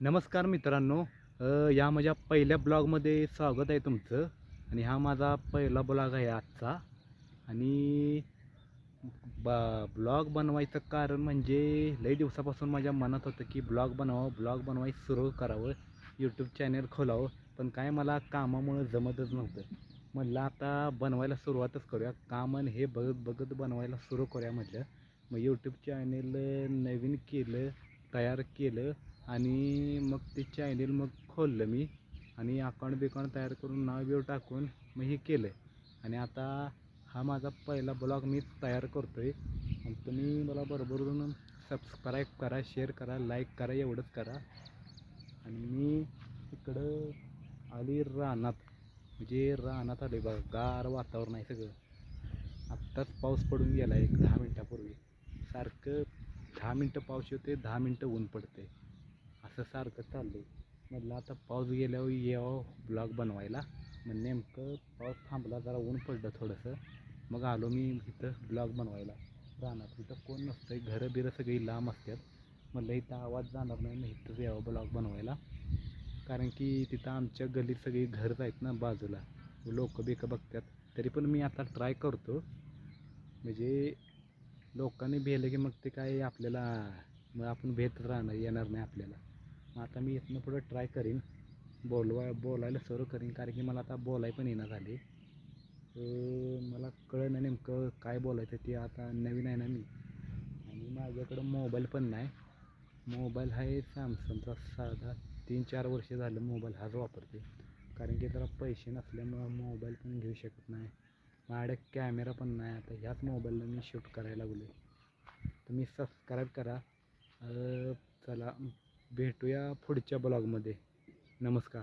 नमस्कार मित्रांनो. या माझ्या पहिल्या ब्लॉगमध्ये स्वागत आहे तुमचं. आणि हा माझा पहिला ब्लॉग आहे आजचा. आणि बा ब्लॉग बनवायचं कारण म्हणजे लई दिवसापासून माझ्या मनात होतं की ब्लॉग बनवावं ब्लॉग बनवायचं सुरू करावं यूट्यूब चॅनल खोलावं. पण काय मला कामामुळं जमतच नव्हतं. म्हटलं आता बनवायला सुरुवातच करूया. काम आणि हे बघत बघत बनवायला सुरू करूया म्हटलं. मग यूट्यूब चॅनल नवीन केलं तयार केलं. आणि मग ते चॅनेल मग खोललं मी. आणि अकाउंट बिकाउंट तयार करून नाव बिव टाकून मग हे केलं आणि आता हा माझा पहिला ब्लॉग मी तयार करतो आहे आणि तुम्ही मला बरोबरून सबस्क्राईब करा शेअर करा लाईक करा एवढंच करा. आणि मी इकडं आली रानात. म्हणजे रानात आले बघा गार वातावरण आहे सगळं. आत्ताच पाऊस पडून गेला एक दहा मिनटापूर्वी. सारखं दहा मिनटं पाऊस येते दहा मिनटं ऊन पडते असं सारखं चाललं आहे म्हटलं आता पाऊस गेल्यावर यावं ब्लॉग बनवायला. मग नेमकं पाऊस थांबला जरा ऊन पडलं थोडंसं. मग आलो मी इथं ब्लॉग बनवायला. रानात इथं कोण नसतं घरं बिरं सगळी लांब असतात. म्हटलं इथं आवाज जाणार नाही मग इथंच यावं ब्लॉग बनवायला. कारण की तिथं आमच्या गल्लीत सगळी घरच आहेत ना बाजूला. लोक बिकं बघतात. तरी पण मी आता ट्राय करतो. म्हणजे लोकांनी भेलं की मग ते काय आपल्याला मग आपण भेट राहणार येणार नाही आपल्याला. आता मी इथनं पुढं ट्राय करीन. बोलवा बोलायला सुरू करीन कारण की मला आता बोलाय पण येणार झाली. मला कळलं नाही नेमकं काय बोलायचं ते आता नवीन आहे ना मी. आणि माझ्याकडं मोबाईल पण नाही. मोबाईल आहे सॅमसंगचा साधा तीन चार वर्ष झालं मोबाईल हाच वापरते कारण की त्याला पैसे नसल्यामुळं मोबाईल पण घेऊ शकत नाही. माझ्याकडे कॅमेरा पण नाही. आता ह्याच मोबाईलला मी शूट करायला लागलो तुम्ही सबस्क्राईब करा. चला. भेटूया पुढच्या ब्लॉगमध्ये. नमस्कार.